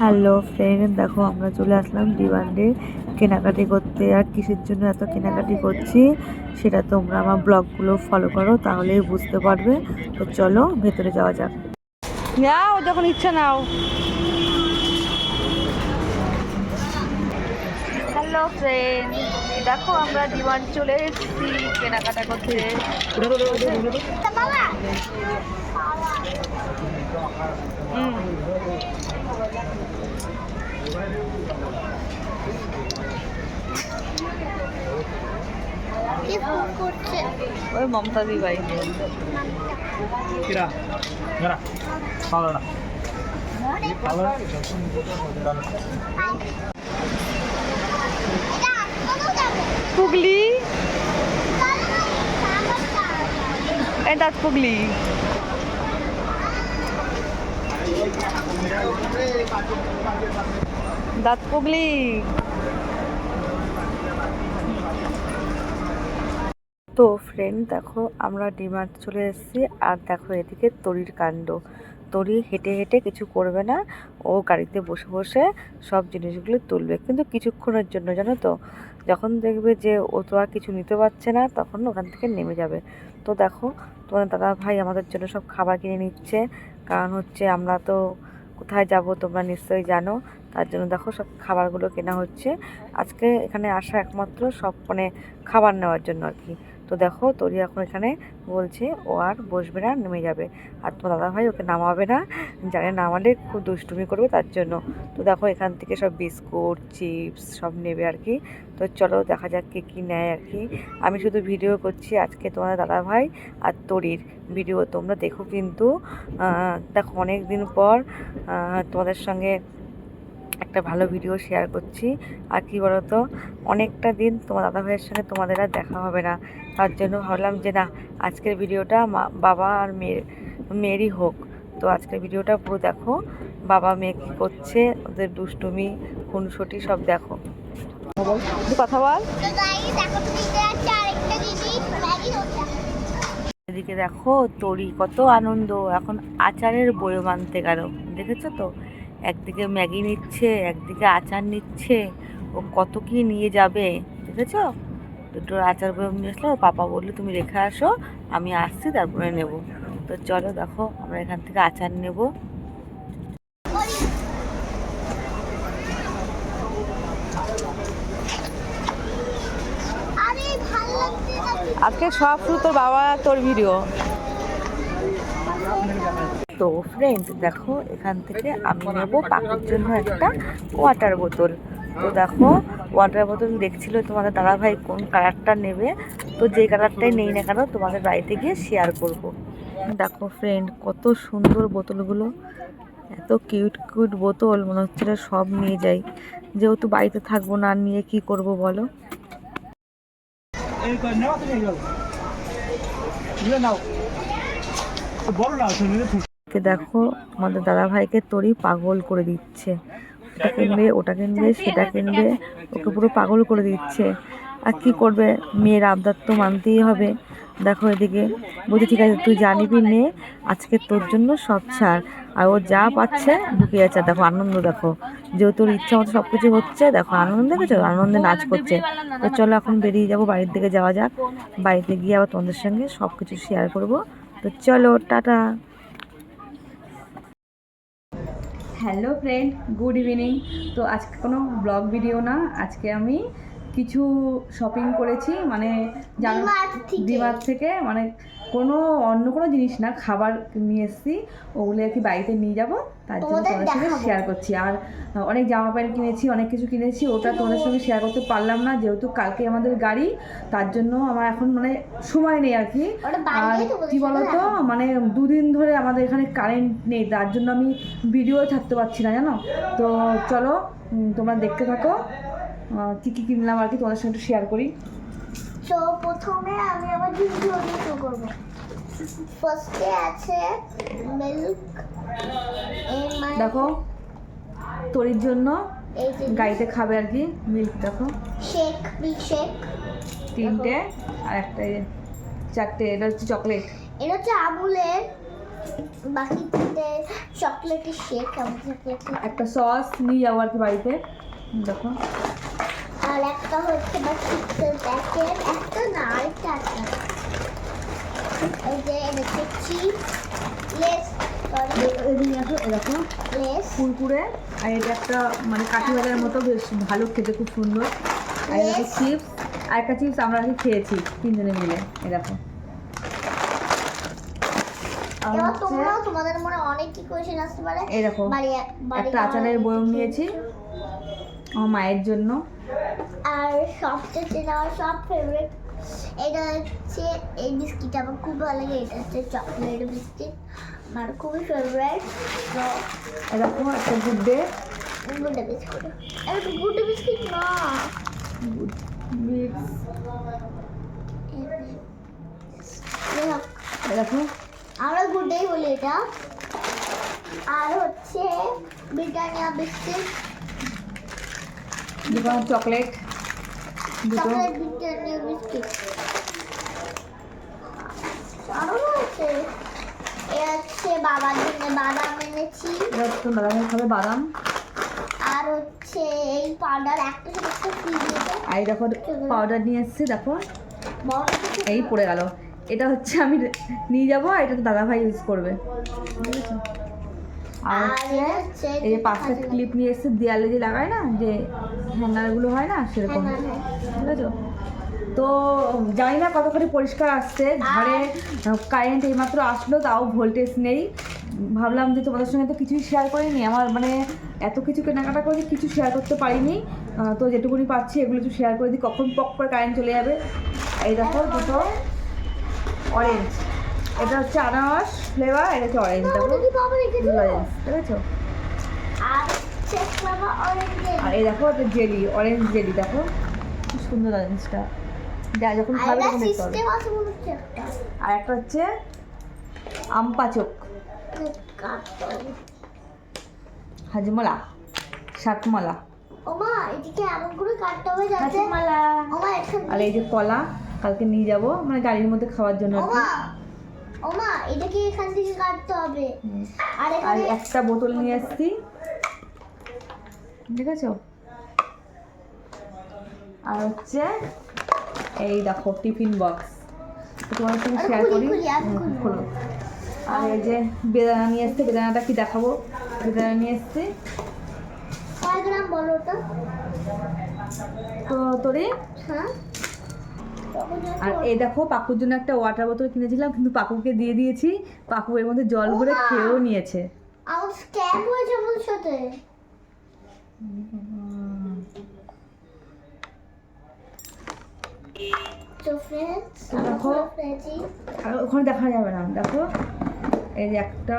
Hello friend দেখো আমরা চলে আসলাম ডিমান্ডে কেনাকাটি করতে। আর কিসের জন্য এত কেনাকাটি করছি সেটা তোমরা আমার ব্লগগুলো ফলো করো তাহলেই বুঝতে পারবে। তো চলো ভেতরে যাওয়া যাক। নাও যখন ইচ্ছা নাও। হ্যালো ফ্রেন্ড দেখো আমরা ডিমান্ড চলে এসেছি কেনাকাটা করতে। হুম। ওই মমতা দি ভাই। কিরা? ভালো না। এটা পুগলি। এই দাঁত পুগলি দাঁত পুগলি। তো ফ্রেন্ড দেখো আমরা ডিমার্ট চলে এসেছি, আর দেখো এদিকে তরির কাণ্ড। তরি হেঁটে হেঁটে কিছু করবে না, ও গাড়িতে বসে বসে সব জিনিসগুলো তুলবে। কিন্তু কিছুক্ষণের জন্য, জানো তো? যখন দেখবে যে ও তো আর কিছু নিতে পারছে না, তখন ওখান থেকে নেমে যাবে। তো দেখো, তোমার দাদা ভাই আমাদের জন্য সব খাবার কিনে নিচ্ছে। কারণ হচ্ছে আমরা তো কোথায় যাব তোমরা নিশ্চয়ই জানো। তার জন্য দেখো সব খাবারগুলো কেনা হচ্ছে। আজকে এখানে আসা একমাত্র সব মানে খাবার নেওয়ার জন্য আর কি। তো দেখো, তরি এখন এখানে বলছে, ও আর বসবে না, নেমে যাবে। আর তোমার দাদা ভাই ওকে নামাবে না, জানে নামালে খুব দুষ্টুমি করবে তার জন্য। তো দেখো, এখান থেকে সব বিস্কুট, চিপস সব নেবে আর কি। তো চলো, দেখা যাক কে কী নেয় আর কি। আমি শুধু ভিডিও করছি আজকে তোমাদের দাদা ভাই আর তরির ভিডিও, তোমরা দেখো কিন্তু। দেখো অনেক দিন পর তোমাদের সঙ্গে একটা ভালো ভিডিও শেয়ার করছি। আর কি বলতো অনেকটা দিন তোমার দাদা ভাইয়ের সঙ্গে তোমাদের আর দেখা হবে না। তার জন্য ভাবলাম যে না আজকের ভিডিওটা মা বাবা আর মেয়ের মেয়েরই হোক। তো আজকের ভিডিওটা পুরো দেখো বাবা মেয়ে কী করছে ওদের দুষ্টুমি খুনসুটি সব দেখো। কথা বল। এদিকে দেখো তরি কত আনন্দ এখন আচারের বয়ম আনতে গেল দেখেছ তো? একদিকে ম্যাগি নিচ্ছে, একদিকে আচার নিচ্ছে, ও কত কি নিয়ে যাবে, দেখেছ? দুটোর আচার বয়ম নিয়ে আসলো, ওর পাপা বলল, তুমি রেখে আসো, আমি আসছি, তারপরে নেব। তো চলো দেখো, আমরা এখান থেকে আচার নেব। আজকে সব শুধু তোর বাবা, তোর ভিডিও তো ফ্রেন্ড দেখো, এখান থেকে আমি নেব পাখির জন্য একটা ওয়াটার বোতল তো দেখো ওয়াটার বোতল দেখছিল তোমাদের দাদা ভাই কোন কালারটা নেবে। তো যে কালারটাই নেই না কেন, তোমাদের বাড়িতে গিয়ে শেয়ার করব। দেখো ফ্রেন্ড কত সুন্দর বোতলগুলো এত কিউট কিউট বোতল মনে হচ্ছে সব নিয়ে যাই। যেহেতু বাড়িতে থাকব না নিয়ে কি করব বলো? বড় নাও। তুমি দেখো, আমাদের দাদা ভাইকে তোরই পাগল করে দিচ্ছে। ওটা কিনবে ওটা কিনবে সেটা কিনবে ওকে পুরো পাগল করে দিচ্ছে। আর কি করবে? মেয়ের আবদার তো মানতেই হবে। দেখো এদিকে, বলছি, ঠিক আছে, তুই জানিবি নে, আজকে তোর জন্য সব ছাড়। আর ও যা পাচ্ছে, ঢুকে যাচ্ছে। দেখো আনন্দ, দেখো। যেহেতু তোর ইচ্ছা মতো সব কিছু হচ্ছে, দেখো আনন্দ, দেখেছ? আনন্দে নাচ করছে। তো চলো এখন বেরিয়ে যাব, বাড়ির দিকে যাওয়া যাক। বাড়িতে গিয়ে আবার তোমাদের সঙ্গে সব কিছু শেয়ার করব। তো চলো, tata. Hello friend good evening. তো আজকে কোনো ব্লগ ভিডিও না আজকে আমি কিছু শপিং করেছি মানে ডিমার্ট থেকে। মানে কোনো অন্য কোনো জিনিস না খাবার নিয়ে এসেছি ওগুলো আর কি বাড়িতে নিয়ে যাব তার জন্য তোমাদের সঙ্গে শেয়ার করছি। আর অনেক জামা প্যান্ট কিনেছি অনেক কিছু কিনেছি ওটা তোমাদের সঙ্গে শেয়ার করতে পারলাম না যেহেতু কালকে আমাদের গাড়ি তার জন্য আমার এখন মানে সময় নেই আর কি। আর কি বলতো মানে দুদিন ধরে আমাদের এখানে কারেন্ট নেই তার জন্য আমি ভিডিও থাকতে পারছি না জানো? তো চলো তোমরা দেখতে থাকো। কি কি কিনলাম আর কি তোমাদের সঙ্গে একটু শেয়ার করি। তো প্রথমে আমি আমার দিয়ে শুরু করব। ফার্স্টে আছে মিল্ক দেখো তরির জন্য গাড়িতে খাবে আর কি মিল্ক দেখো। শেক মিল্ক শেক তিনটে আর একটা চারটে এটা হচ্ছে চকলেট এটা হচ্ছে আমুলের বাকি তিনটে চকলেটের শেক আমার চকলেটের একটা সস নিয়ে যাব আর কি বাড়িতে। দেখো। আর একটা হচ্ছে বা চিপসের প্যাকেট একটা না আরেকটা আছে। এই যে এটা চিপস লেস সরি এদিকে আসো এ দেখো লেস কুরকুরে আর এটা একটা মানে কাঠি বাজারের মতো বেশ ভালো খেতে খুব সুন্দর। আর চিপস আর একটা চিপস আমরা আগে খেয়েছি তিনজনে মিলে এ দেখো। আর এবার হচ্ছে তোমরাও তোমাদের মনে অনেক কি কোয়েশ্চেন আসতে পারে? একটা আচারের বয়ম নিয়েছি। আমার মায়ের জন্য? আর সবচেয়ে চেনা আমার সব ফেভারিট এটা হচ্ছে এই বিস্কিট আমার খুব ভালো লাগে। এটা হচ্ছে চকলেট বিস্কিট আমার খুবই ফেভারিট তো এরকম একটা গুড ডে গুড বিস্কুট এটা গুড বিস্কিট না। দেখো আমরা গুডেই বলি এটা। আর হচ্ছে ব্রিটানিয়া বিস্কিট দুটো চকলেট দুটো। বাদাম খাবে বাদাম। আর হচ্ছে এই পাউডার একটা আর দেখো পাউডার নিয়ে এসেছি দেখো। বড় এই পড়ে গেল। এটা হচ্ছে আমি নিয়ে যাব আর এটা তো দাদা ভাই ইউজ করবে। বুঝেছ? আর হচ্ছে এই যে পাঁচটা ক্লিপ নিয়ে এসেছে দেয়ালে যে লাগায় না যে হ্যাঙ্গারগুলো হয় না সেরকম। হ্যাঁ, হ্যাঁ, বুঝেছ তো জানি না কতখানি পরিষ্কার আসছে ঘরে কারেন্ট এইমাত্র আসলো তাও ভোল্টেজ নেই। ভাবলাম যে তোমাদের সঙ্গে তো কিছুই শেয়ার করিনি। আমার মানে এত কিছু কেনাকাটা করে কিছু শেয়ার করতে পারিনি। তো যেটুকুনি পাচ্ছি এগুলো একটু শেয়ার করে দিই। কখন পক করে কারেন্ট চলে যাবে? এই দেখো দুটো অরেঞ্জ এটা হচ্ছে আনারস ফ্লেভার এটা হচ্ছে অরেঞ্জ? অরেঞ্জ ঠিক আছে আর এই দেখো এটা জেলি অরেঞ্জ জেলি দেখো? খুব সুন্দর অরেঞ্জটা যা যখন খাবে তখন দেখতে হবে। আর একটা হচ্ছে আম পাচক। কাটতে হবে। হাজমলা শাকমলা। ওমা এদিকে এমন করে কাটতে হবে যাতে ওমা আর এই যে কলা কালকে নিয়ে যাব মানে গাড়ির মধ্যে খাওয়ার জন্য আর কি। ওমা ওমা এটাকে এখান থেকে কাটতে হবে। আর এখানে একটা বোতল নিয়ে ঠিক আছে আর হচ্ছে এই দেখো টিফিন বক্স। তোমার সঙ্গে শেয়ার করি। খুলি, আর এই যে বেদানা নিয়ে এসছে বেদানাটা কি দেখাবো? বেদানা নিয়ে এসছি কয় গ্রাম বলো তো তোরে? হ্যাঁ? আর এই দেখো পাকুর জন্য একটা ওয়াটার বোতল কিনেছিলাম কিন্তু পাকুকে দিয়ে দিয়েছি। পাকু এর মধ্যে জল ভরে খেয়েও নিয়েছে। দেখো। আর ওখানে দেখা যাবে না দেখো। এই যে একটা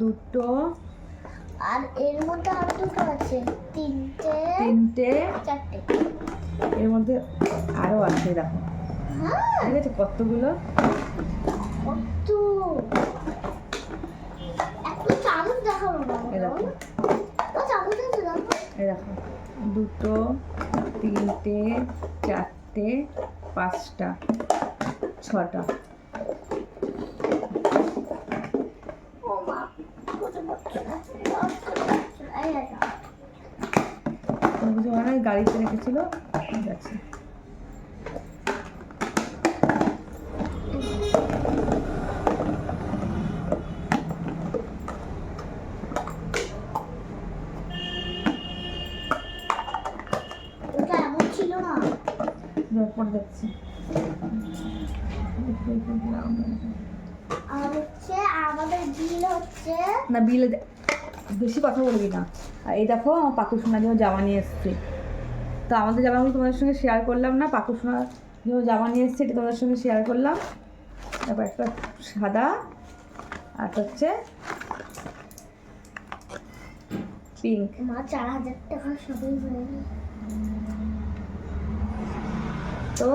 দুটো আর এর মধ্যে আরও দুটো আছে। তিনটে তিনটে চারটে। এর মধ্যে আরও আছে দেখো। হ্যাঁ। ঠিক আছে কতগুলো? দেখো। দুটো তিনটে চারটে পাঁচটা ছটা। মানে গাড়িতে রেখেছিল? ঠিক আছে। পরে দেখছি আর হচ্ছে আমাদের বিল হচ্ছে না বিলে বেশি কথা বলবি না। আর এই দেখো আমার পাকু সোনার জন্য জামা নিয়ে এসছে। তো আমাদের জামাগুলো তোমাদের সঙ্গে শেয়ার করলাম না পাকু সোনার জন্য জামা নিয়ে এসছে এটা তোমাদের সঙ্গে শেয়ার করলাম। তারপর একটা সাদা আর হচ্ছে পিঙ্ক মা চার হাজার টাকা সবই হয়ে। তো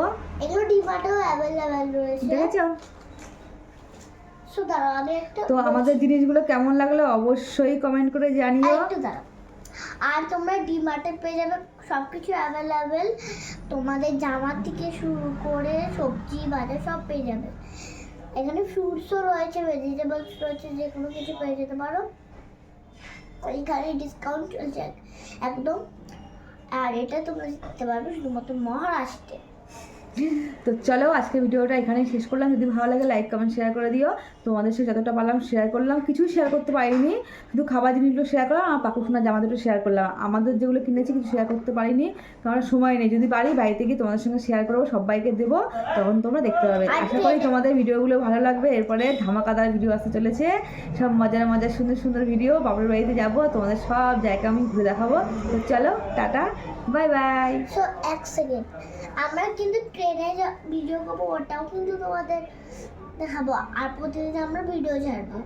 এগুলো ডিমার্টেও অ্যাভেলেবেল রয়েছে। দেখেছ? তো আমাদের জিনিসগুলো কেমন লাগল অবশ্যই কমেন্ট করে জানিও। আর তোমরা ডিমার্টে পেয়ে যাবে সব কিছু অ্যাভেলেবেল তোমাদের জামা থেকে শুরু করে সবজি বাজার সব পেয়ে যাবে। এখানে ফ্রুটসও রয়েছে ভেজিটেবলস রয়েছে যে কোনো কিছু পেয়ে যেতে পারো। এখানে ডিসকাউন্ট চলছে। একদম। আর এটা তোমরা দিতে পারবে শুধুমাত্র মহারাষ্ট্রে। তো চলো আজকে ভিডিওটা এখানেই শেষ করলাম। যদি ভালো লাগে লাইক কমেন্ট শেয়ার করে দিও। তোমাদের সাথে যতটা পারলাম শেয়ার করলাম। কিছুই শেয়ার করতে পারিনি। শুধু খাবার জিনিসগুলো শেয়ার করলাম আর পাকু সোনার জামা দুটো শেয়ার করলাম। আমাদের যেগুলো কিনেছি কিছু শেয়ার করতে পারিনি। কারণ সময় নেই। যদি পারি বাড়িতে গিয়ে তোমাদের সঙ্গে শেয়ার করব সবাইকে দেবো। তখন তোমরা দেখতে পাবে। আশা করি তোমাদের ভিডিওগুলো ভালো লাগবে। এরপরে ধামাকাদার ভিডিও আসতে চলেছে। সব মজার মজার সুন্দর সুন্দর ভিডিও বাবুর বাড়িতে যাব। তোমাদের সব জায়গা আমি ঘুরে দেখাবো। তো চলো টাটা। বাই বাই সো এক সেকেন্ড আমরা কিন্তু ট্রেনে ভিডিও করব ওটাও কিন্তু তোমাদের দেখাবো। আর প্রতিদিন আমরা ভিডিও ছাড়বো।